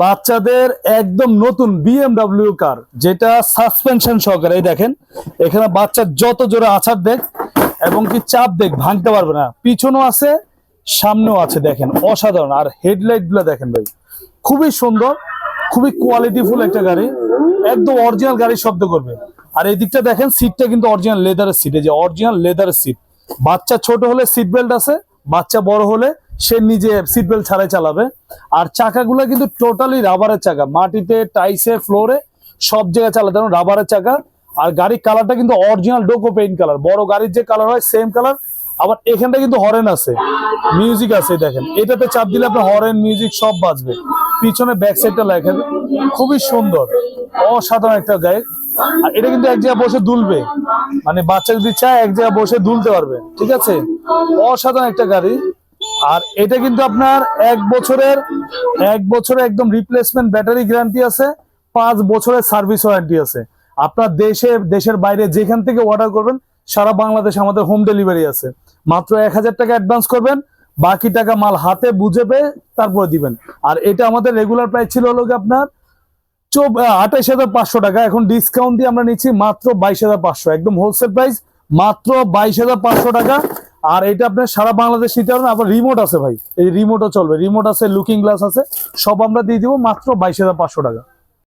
বাচ্চাদের একদম নতুন বিএমডব্লিউ কার যেটা সাসপেনশন সহকারে, এই দেখেন, এখানে বাচ্চার যত জোরে আছার দেখ এবং কি চাপ দেখ, ভাঙতে পারবে না। পিছনেও আছে, সামনেও আছে, দেখেন, অসাধারণ। আর হেডলাইটগুলো দেখেন ভাই, খুবই সুন্দর, খুবই কোয়ালিটিফুল একটা গাড়ি, একদম অরিজিনাল গাড়ির শব্দ করবে। আর এই দিকটা দেখেন সিটটা কিন্তু অরিজিনাল লেদারের সিট এই যে অরিজিনাল লেদারের সিট বাচ্চা ছোট হলে সিট বেল্ট আছে, বাচ্চা বড় হলে সে নিজে সিট বেল্ট ছাড়াই চালাবে। আর চাকাগুলো কিন্তু টোটালি রাবারের চাকা। মাটিতে টাইসে ফ্লোরে সব জায়গায় চালাতে পারবেন রাবারের চাকা। আর গাড়ির কালারটা কিন্তু অরিজিনাল ডোকো পেইন্ট কালার বড় গাড়ির যে কালার হয় সেম কালার আবার এখানটা কিন্তু হরেন আছে। মিউজিক আছে, দেখেন। এটাতে চাপ দিলে আপনার হরেন মিউজিক সব বাজবে। পিছনে ব্যাক সাইডটা লেখা খুবই সুন্দর। অসাধারণ একটা গায়ে আর এটা কিন্তু এক জায়গায় বসে দুলবে। মানে বাচ্চা যদি চায়, এক জায়গায় বসে দুলতে পারবে। ঠিক আছে? অসাধারণ একটা গাড়ি। আর এটা কিন্তু আপনার এক বছরের এক বছরের একদম রিপ্লেসমেন্ট ব্যাটারি গ্যারান্টি আছে, পাঁচ বছরের সার্ভিস ওয়ারেন্টি আছে। আপনার দেশে, দেশের বাইরে যেখান থেকে অর্ডার করবেন, সারা বাংলাদেশ আমাদের হোম ডেলিভারি আছে। মাত্র এক হাজার টাকা অ্যাডভান্স করবেন, বাকি টাকা মাল হাতে বুঝে পেয়ে তারপরে দিবেন। আর এটা আমাদের রেগুলার প্রাইস ছিল হলো আপনার আঠাইশ হাজার পাঁচশো টাকা। এখন ডিসকাউন্ট দিয়ে আমরা নিচ্ছি মাত্র বাইশ হাজার পাঁচশো। একদম হোলসেল প্রাইস মাত্র বাইশ হাজার পাঁচশো টাকা। আর এটা আপনার সারা বাংলাদেশ নিতে পারবেন, আবার রিমোট আছে ভাই। এই রিমোটও চলবে। রিমোট আছে লুকিং গ্লাস আছে। সব আমরা দিয়ে দিব মাত্র বাইশ হাজার পাঁচশো টাকা।